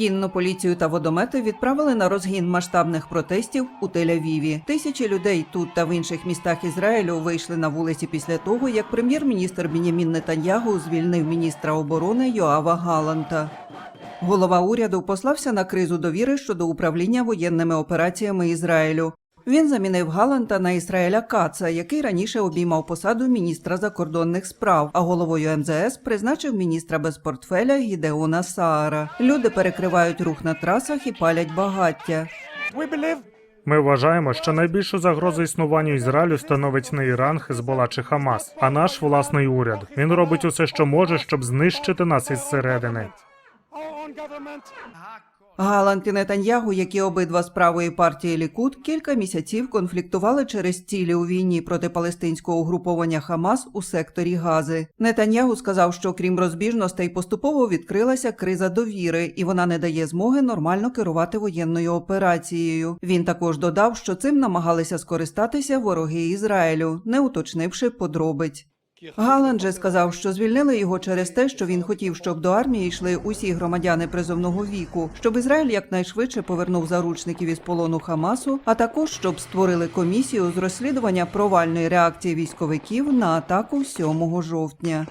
Кінну поліцію та водомети відправили на розгін масштабних протестів у Тель-Авіві. Тисячі людей тут та в інших містах Ізраїлю вийшли на вулиці після того, як прем'єр-міністр Бінямін Нетаньягу звільнив міністра оборони Йоава Галанта. Голова уряду послався на кризу довіри щодо управління воєнними операціями Ізраїлю. Він замінив Галанта на Ісраїля Каца, який раніше обіймав посаду міністра закордонних справ, а головою МЗС призначив міністра без портфеля Гідеона Саара. Люди перекривають рух на трасах і палять багаття. Ми вважаємо, що найбільшу загрозу існуванню Ізраїлю становить не Іран, Хезбола чи Хамас, а наш власний уряд. Він робить усе, що може, щоб знищити нас із середини. Галант і Нетаньягу, які обидва з правої партії Лікуд, кілька місяців конфліктували через цілі у війні проти палестинського угруповання Хамас у секторі Гази. Нетаньягу сказав, що крім розбіжностей поступово відкрилася криза довіри, і вона не дає змоги нормально керувати воєнною операцією. Він також додав, що цим намагалися скористатися вороги Ізраїлю, не уточнивши подробиць. Галанд же сказав, що звільнили його через те, що він хотів, щоб до армії йшли усі громадяни призовного віку, щоб Ізраїль якнайшвидше повернув заручників із полону Хамасу, а також щоб створили комісію з розслідування провальної реакції військовиків на атаку 7 жовтня.